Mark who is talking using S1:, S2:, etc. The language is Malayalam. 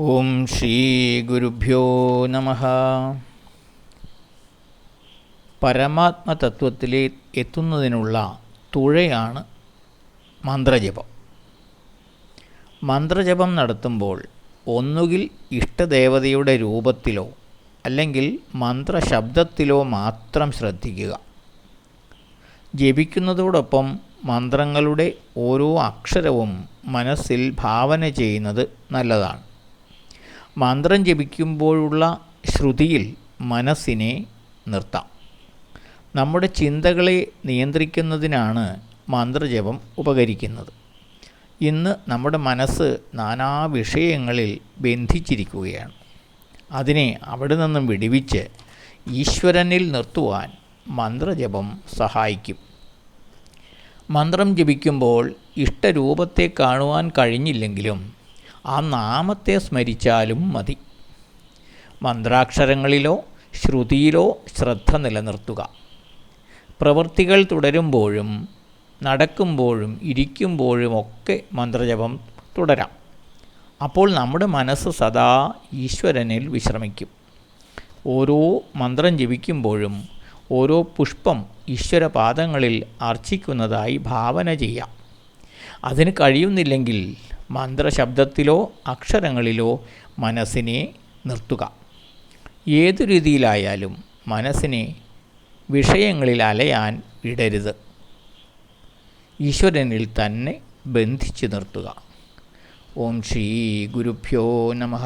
S1: ഓം ശ്രീ ഗുരുഭ്യോ നമ. പരമാത്മതത്വത്തിലെ എത്തുന്നതിനുള്ള തുഴയാണ് മന്ത്രജപം. മന്ത്രജപം നടത്തുമ്പോൾ ഒന്നുകിൽ ഇഷ്ടദേവതയുടെ രൂപത്തിലോ അല്ലെങ്കിൽ മന്ത്രശബ്ദത്തിലോ മാത്രം ശ്രദ്ധിക്കുക. ജപിക്കുന്നതോടൊപ്പം മന്ത്രങ്ങളുടെ ഓരോ അക്ഷരവും മനസ്സിൽ ഭാവന ചെയ്യുന്നത് നല്ലതാണ്. മന്ത്രം ജപിക്കുമ്പോഴുള്ള ശ്രുതിയിൽ മനസ്സിനെ നിർത്താം. നമ്മുടെ ചിന്തകളെ നിയന്ത്രിക്കുന്നതിനാണ് മന്ത്രജപം ഉപകരിക്കുന്നത്. ഇന്ന് നമ്മുടെ മനസ്സ് നാനാ വിഷയങ്ങളിൽ ബന്ധിച്ചിരിക്കുകയാണ്. അതിനെ അവിടെ നിന്നും വിടിവിച്ച് ഈശ്വരനിൽ നിർത്തുവാൻ മന്ത്രജപം സഹായിക്കും. മന്ത്രം ജപിക്കുമ്പോൾ ഇഷ്ടരൂപത്തെ കാണുവാൻ കഴിഞ്ഞില്ലെങ്കിലും ആ നാമത്തെ സ്മരിച്ചാലും മതി. മന്ത്രാക്ഷരങ്ങളിലോ ശ്രുതിയിലോ ശ്രദ്ധ നിലനിർത്തുക. പ്രവൃത്തികൾ തുടരുമ്പോഴും നടക്കുമ്പോഴും ഇരിക്കുമ്പോഴുമൊക്കെ മന്ത്രജപം തുടരാം. അപ്പോൾ നമ്മുടെ മനസ്സ് സദാ ഈശ്വരനിൽ വിശ്രമിക്കും. ഓരോ മന്ത്രം ജപിക്കുമ്പോഴും ഓരോ പുഷ്പം ഈശ്വരപാദങ്ങളിൽ അർച്ചിക്കുന്നതായി ഭാവന ചെയ്യാം. അതിന് കഴിയുന്നില്ലെങ്കിൽ മന്ത്രശബ്ദത്തിലോ അക്ഷരങ്ങളിലോ മനസ്സിനെ നിർത്തുക. ഏതു രീതിയിലായാലും മനസ്സിനെ വിഷയങ്ങളിൽ അലയാൻ ഇടരുത്. ഈശ്വരനിൽ തന്നെ ബന്ധിച്ചു നിർത്തുക. ഓം ശ്രീ ഗുരുഭ്യോ നമഃ.